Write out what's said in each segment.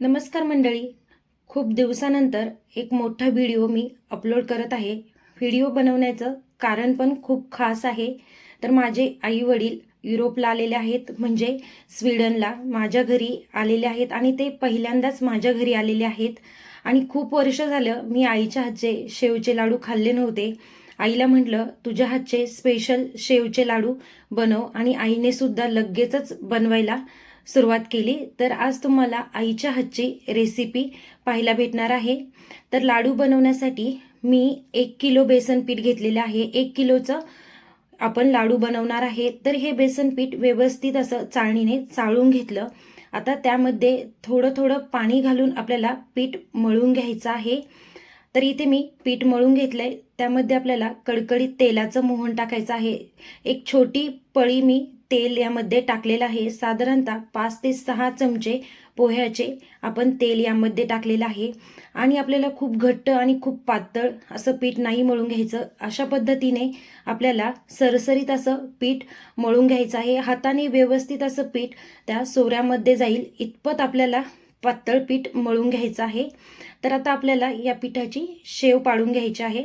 नमस्कार मंडळी. खूप दिवसानंतर एक मोठा व्हिडिओ मी अपलोड करत आहे. व्हिडिओ बनवण्याचं कारण पण खूप खास आहे. तर माझे आई वडील युरोपला आलेले आहेत म्हणजे स्वीडनला माझ्या घरी आलेले आहेत आणि ते पहिल्यांदाच माझ्या घरी आलेले आहेत. आणि खूप वर्ष झालं मी आईच्या हातचे शेवचे लाडू खाल्ले नव्हते. आईला म्हटलं तुझ्या हातचे स्पेशल शेवचे लाडू बनव आणि आईने सुद्धा लगेचच बनवायला सुरुवात केली. तर आज तुम्हाला आईच्या हातची रेसिपी पाहायला भेटणार आहे. तर लाडू बनवण्यासाठी मी एक किलो बेसन पीठ घेतलेलं आहे. एक किलोचं आपण लाडू बनवणार आहे. तर हे बेसन पीठ व्यवस्थित असं चाळणीने चाळून घेतलं. आता त्यामध्ये थोडं थोडं पाणी घालून आपल्याला पीठ मळून घ्यायचं आहे. तर इथे मी पीठ मळून घेतलं आहे त्यामध्ये आपल्याला कडकडीत तेलाचं मोहन टाकायचं आहे. एक छोटी पळी मी तेल यामध्ये टाकलेलं आहे. साधारणतः पाच ते सहा चमचे पोह्याचे आपण तेल यामध्ये टाकलेलं आहे. आणि आपल्याला खूप घट्ट आणि खूप पातळ असं पीठ नाही मळून घ्यायचं. अशा पद्धतीने आपल्याला सरसरीत असं पीठ मळून घ्यायचं आहे. हाताने व्यवस्थित असं पीठ त्या सोऱ्यामध्ये जाईल. इतपत आपल्याला पातळ पीठ मळून घ्यायचं आहे. तर आता आपल्याला या पिठाची शेव पाडून घ्यायची आहे.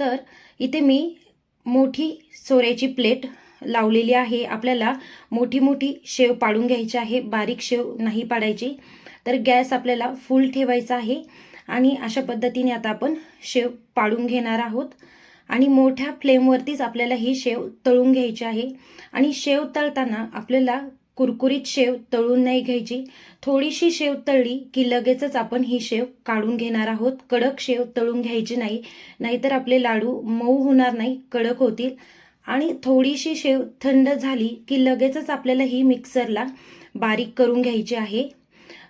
तर इथे मी मोठी सोऱ्याची प्लेट लावलेली आहे. आपल्याला मोठी मोठी शेव पाडून घ्यायची आहे. बारीक शेव नाही पाडायची. तर गॅस आपल्याला फुल ठेवायचा आहे. आणि अशा पद्धतीने आता आपण शेव पाडून घेणार आहोत. आणि मोठ्या फ्लेमवरतीच आपल्याला ही शेव तळून घ्यायची आहे. आणि शेव तळताना आपल्याला कुरकुरीत शेव तळून नाही घ्यायची. थोडीशी शेव तळली की लगेचच आपण ही शेव काढून घेणार आहोत. कडक शेव तळून घ्यायची नाही. नाहीतर आपले लाडू मऊ होणार नाही कडक होतील. आणि थोडीशी शेव थंड झाली की लगेचच आपल्याला ही मिक्सरला बारीक करून घ्यायची आहे.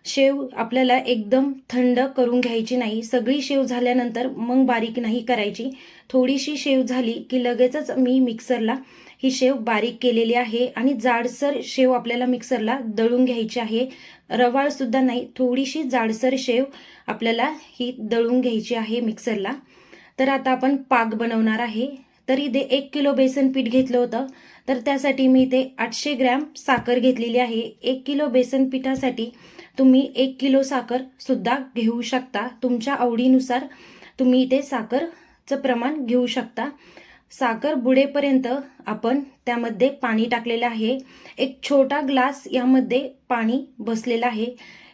शेव आपल्याला एकदम थंड करून घ्यायची नाही. सगळी शेव झाल्यानंतर मग बारीक नाही करायची. थोडीशी शेव झाली की लगेचच मी मिक्सरला ही शेव बारीक केलेली आहे आणि जाडसर शेव आपल्याला मिक्सरला दळून घ्यायची आहे. रवाळसुद्धा नाही थोडीशी जाडसर शेव आपल्याला ही दळून घ्यायची आहे मिक्सरला. तर आता आपण पाक बनवणार आहे. तर इथे एक किलो बेसन पीठ घेतलं होतं. तर त्यासाठी मी इथे आठशे ग्रॅम साखर घेतलेली आहे. एक किलो बेसन पिठासाठी तुम्ही एक किलो साखर सुद्धा घेऊ शकता. तुमच्या आवडीनुसार तुम्ही इथे साखरचं प्रमाण घेऊ शकता. साखर बुडेपर्यंत आपण त्यामध्ये पाणी टाकलेलं आहे. एक छोटा ग्लास यामध्ये पाणी बसलेलं आहे.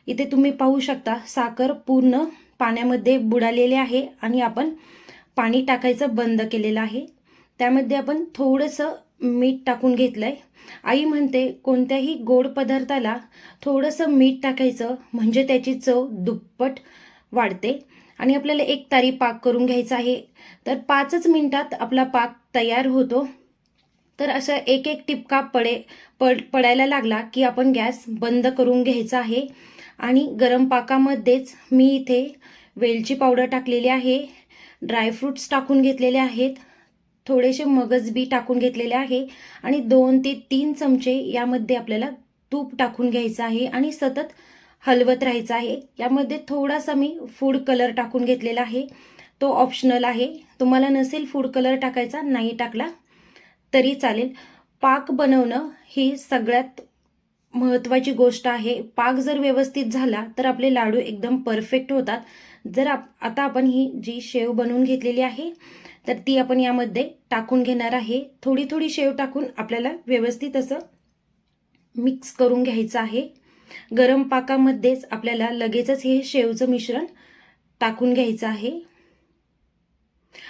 इथे तुम्ही पाहू शकता साखर पूर्ण पाण्यामध्ये बुडालेले आहे आणि आपण पाणी टाकायचं बंद केलेलं आहे. त्यामध्ये आपण थोडंसं मीठ टाकून घेतलंय. आई म्हणते कोणत्याही गोड पदार्थाला थोडंसं मीठ टाकायचं म्हणजे त्याची चव दुप्पट वाढते आणि आपल्याला एक तारी पाक करून घ्यायचा आहे. तर पाचच मिनिटात आपला पाक तयार होतो. तर असं एक एक टिपका पडे पड पडायला लागला की आपण गॅस बंद करून घ्यायचा आहे. आणि गरम पाकामध्येच मी इथे वेलची पावडर टाकलेली आहे. ड्रायफ्रूट्स टाकून घेतलेले आहेत. थोडेसे मगज बी टाकून घेतलेले आहे आणि दोन ते तीन चमचे यामध्ये आपल्याला तूप टाकून घ्यायचं आहे आणि सतत हलवत राहायचं आहे. यामध्ये थोडासा मी फूड कलर टाकून घेतलेला आहे. तो ऑप्शनल आहे. तुम्हाला नसेल फूड कलर टाकायचा नाही टाकला तरी चालेल. पाक बनवणं ही सगळ्यात महत्त्वाची गोष्ट आहे. पाक जर व्यवस्थित झाला तर आपले लाडू एकदम परफेक्ट होतात. जर आप आता आपण ही जी शेव बनवून घेतलेली आहे तर ती आपण यामध्ये टाकून घेणार आहे. थोडी थोडी शेव टाकून आपल्याला व्यवस्थित असं मिक्स करून घ्यायचं आहे. गरम पाकामध्येच आपल्याला लगेचच हे शेवचं मिश्रण टाकून घ्यायचं आहे.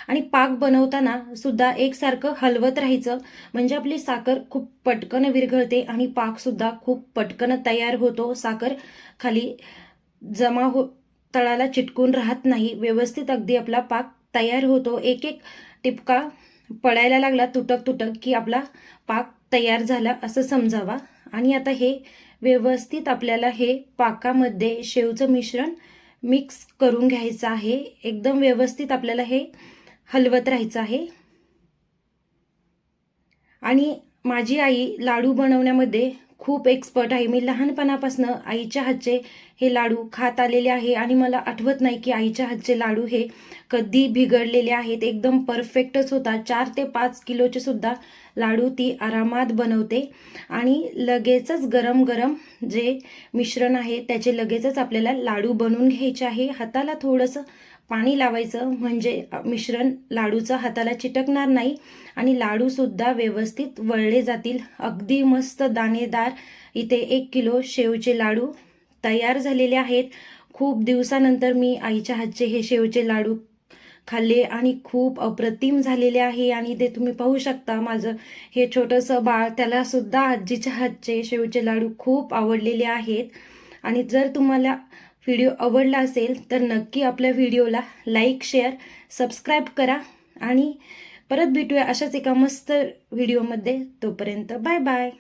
आणि पाक बनवताना सुद्धा एकसारखं हलवत राहायचं. म्हणजे आपली साखर खूप पटकन विरघळते आणि पाकसुद्धा खूप पटकन तयार होतो. साखर खाली जमा हो तळाला चिटकून राहत नाही. व्यवस्थित अगदी आपला पाक तयार होतो. एक एक टिपका पडायला लागला तुटक तुटक की आपला पाक तयार झाला असं समजावा. आणि आता हे व्यवस्थित आपल्याला हे पाकामध्ये शेवचं मिश्रण मिक्स करून घ्यायचं आहे. एकदम व्यवस्थित आपल्याला हे हलवत राहायचं आहे. आणि माझी आई लाडू बनवण्यामध्ये खूप एक्सपर्ट आहे. मी लहानपणापासून आईच्या हातचे हे लाडू खात आलेले आहे आणि मला आठवत नाही की आईच्या हातचे लाडू हे कधी बिघडलेले आहेत. एकदम परफेक्टच होता. चार ते पाच किलोचे सुद्धा लाडू ती आरामात बनवते. आणि लगेचच गरम गरम जे मिश्रण आहे त्याचे लगेचच आपल्याला लाडू बनवून घ्यायचे आहे. हाताला थोडंसं पाणी लावायचं म्हणजे मिश्रण लाडूचं हाताला चिटकणार नाही आणि लाडूसुद्धा व्यवस्थित वळले जातील. अगदी मस्त दाणेदार इथे एक किलो शेवचे लाडू तयार झालेले आहेत. खूप दिवसानंतर मी आईच्या हातचे हे शेवचे लाडू खाल्ले आणि खूप अप्रतिम झालेले आहे आणि ते तुम्ही पाहू शकता माझं हे छोटंसं बाळ. त्यालासुद्धा आजीच्या हातचे शेवचे लाडू खूप आवडलेले आहेत. आणि जर तुम्हाला व्हिडिओ आवडला असेल तर नक्की आपल्या व्हिडिओला लाईक शेअर सबस्क्राईब करा आणि परत भेटूया अशाच एका मस्त व्हिडिओमध्ये. तोपर्यंत बाय बाय.